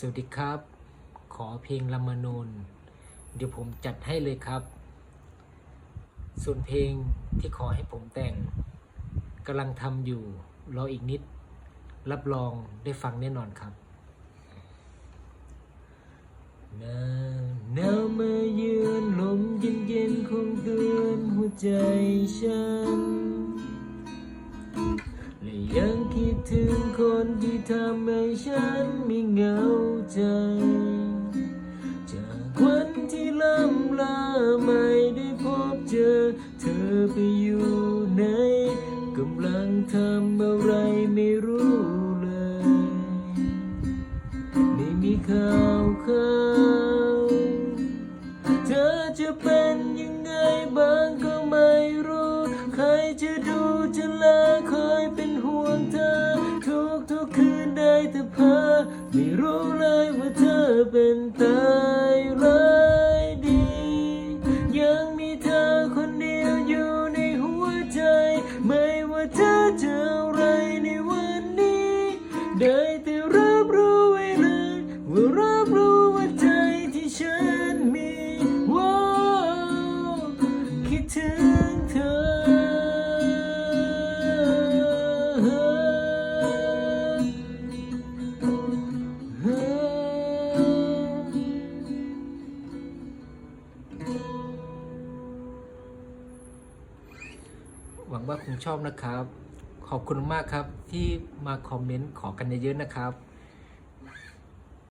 สวัสดีครับ ขอเพลงละมนูนเดี๋ยวผมจัดให้เลยครับ ส่วนเพลงที่ขอให้ผมแต่งกำลังทำอยู่รออีกนิด รับรองได้ฟังแน่นอนครับนาหนาวมาเยือนลมเย็นเย็นๆคงเตือนหัวใจฉัน ถึงคนที่ทำให้ฉันไม่เหงาใจ จากวันที่ล่ำลาไม่ได้พบเจอ เธอไปอยู่ไหนกำลังทำอะไรไม่รู้เลย ไม่มีข่าวข่าวเธอจะเป็นยังไงบ้างก็ไม่รู้ ใครจะดูจะแล ไม่รู้เลยว่าเธอเป็นตายร้ายดี ยังมีเธอคนเดียวอยู่ในหัวใจ ไม่ว่าเธอจะอะไรในวันนี้ ได้แต่รับรู้ไว้เลยว่ารับรู้ว่าใจที่ฉัน หวังว่าคงชอบนะครับ ขอบคุณมากครับที่มาคอมเมนต์ขอกันเยอะๆนะครับ